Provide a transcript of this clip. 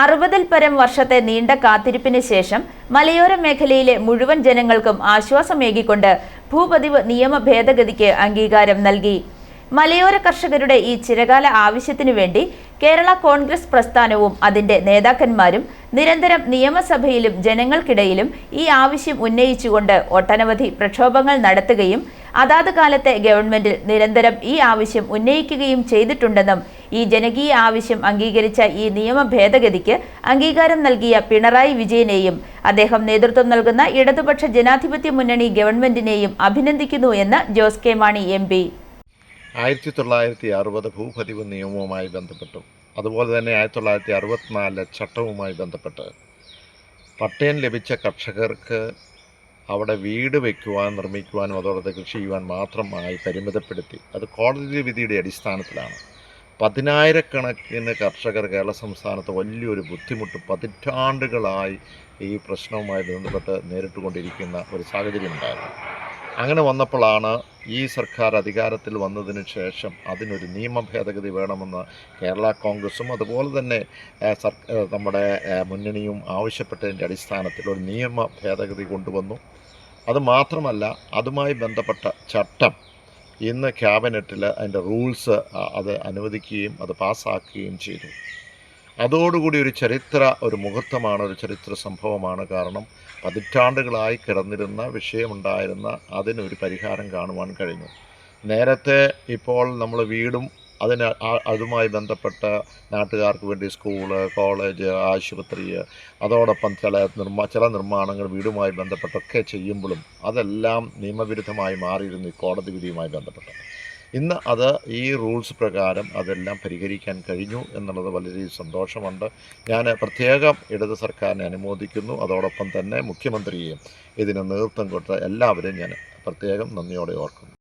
അറുപതിൽ പരം വർഷത്തെ നീണ്ട കാത്തിരിപ്പിന് ശേഷം മലയോര മേഖലയിലെ മുഴുവൻ ജനങ്ങൾക്കും ആശ്വാസമേകിക്കൊണ്ട് ഭൂപതിവ് നിയമ ഭേദഗതിക്ക് അംഗീകാരം നൽകി. മലയോര കർഷകരുടെ ഈ ചിരകാല ആവശ്യത്തിനു വേണ്ടി കേരള കോൺഗ്രസ് പ്രസ്ഥാനവും അതിന്റെ നേതാക്കന്മാരും നിരന്തരം നിയമസഭയിലും ജനങ്ങൾക്കിടയിലും ഈ ആവശ്യം ഉന്നയിച്ചുകൊണ്ട് ഒട്ടനവധി പ്രക്ഷോഭങ്ങൾ നടത്തുകയും അതാത് കാലത്തെ ഗവൺമെന്റിൽ നിരന്തരം ഈ ആവശ്യം ഉന്നയിക്കുകയും ചെയ്തിട്ടുണ്ടെന്നും ഈ ജനകീയ ആവശ്യം അംഗീകരിച്ച ഈ നിയമ ഭേദഗതിക്ക് അംഗീകാരം നൽകിയ പിണറായി വിജയനെയും അദ്ദേഹം നേതൃത്വം നൽകുന്ന ഇടതുപക്ഷ ജനാധിപത്യ മുന്നണി ഗവൺമെന്റിനെയും അഭിനന്ദിക്കുന്നു എന്ന് Jose K Mani M P. ആയിരത്തി തൊള്ളായിരത്തി അറുപത് ഭൂപതിവ് നിയമവുമായി ബന്ധപ്പെട്ടു. അതുപോലെ തന്നെ ആയിരത്തി തൊള്ളായിരത്തി അറുപത്തിനാല് ചട്ടവുമായി ബന്ധപ്പെട്ട് പട്ടയം ലഭിച്ച കർഷകർക്ക് അവിടെ വീട് വയ്ക്കുവാൻ നിർമ്മിക്കുവാനും അതോടൊപ്പം കൃഷി ചെയ്യുവാൻ മാത്രമായി പരിമിതപ്പെടുത്തി. അത് കോടതി വിധിയുടെ അടിസ്ഥാനത്തിലാണ്. പതിനായിരക്കണക്കിന് കർഷകർ കേരള സംസ്ഥാനത്ത് വലിയൊരു ബുദ്ധിമുട്ട് പതിറ്റാണ്ടുകളായി ഈ പ്രശ്നവുമായി ബന്ധപ്പെട്ട് നേരിട്ടുകൊണ്ടിരിക്കുന്ന ഒരു സാഹചര്യം ഉണ്ടായിരുന്നു അങ്ങനെ വന്നപ്പോഴാണ് ഈ സർക്കാർ അധികാരത്തിൽ വന്നതിന് ശേഷം അതിനൊരു നിയമ ഭേദഗതി വേണമെന്ന് കേരള കോൺഗ്രസും അതുപോലെ തന്നെ നമ്മുടെ മുന്നണിയും ആവശ്യപ്പെട്ടതിന്റെ അടിസ്ഥാനത്തിൽ ഒരു നിയമ ഭേദഗതി കൊണ്ടുവന്നു. അതുമാത്രമല്ല അതുമായി ബന്ധപ്പെട്ട ചട്ടം ഇന്ന് ക്യാബിനറ്റിൽ അതിന്റെ റൂൾസ് അത് അനുവദിക്കുകയും അത് പാസ്സാക്കുകയും ചെയ്തു. അതോടുകൂടി ഒരു ചരിത്ര ഒരു മുഹൂർത്തമാണ് ഒരു ചരിത്ര സംഭവമാണ്. കാരണം പതിറ്റാണ്ടുകളായി കിടന്നിരുന്ന വിഷയമുണ്ടായിരുന്ന അതിനൊരു പരിഹാരം കാണുവാൻ കഴിഞ്ഞു. നേരത്തെ ഇപ്പോൾ നമ്മൾ വീടും അതിന് അതുമായി ബന്ധപ്പെട്ട നാട്ടുകാർക്ക് വേണ്ടി സ്കൂൾ കോളേജ് ആശുപത്രി അതോടൊപ്പം ചില നിർമ്മാ ചില നിർമ്മാണങ്ങൾ വീടുമായി ബന്ധപ്പെട്ടൊക്കെ ചെയ്യുമ്പോഴും അതെല്ലാം നിയമവിരുദ്ധമായി മാറിയിരുന്നു ഈ കോടതി വിധിയുമായി ബന്ധപ്പെട്ട് ഇന്ന് അത് ഈ റൂൾസ് പ്രകാരം അതെല്ലാം പരിഹരിക്കാൻ കഴിഞ്ഞു എന്നുള്ളത് വളരെ സന്തോഷമുണ്ട്. ഞാൻ പ്രത്യേകം ഇടത് സർക്കാരിനെ അനുമോദിക്കുന്നു. അതോടൊപ്പം തന്നെ മുഖ്യമന്ത്രിയെയും ഇതിന് നേതൃത്വം കൊടുത്ത എല്ലാവരെയും ഞാൻ പ്രത്യേകം നന്ദിയോടെ ഓർക്കുന്നു.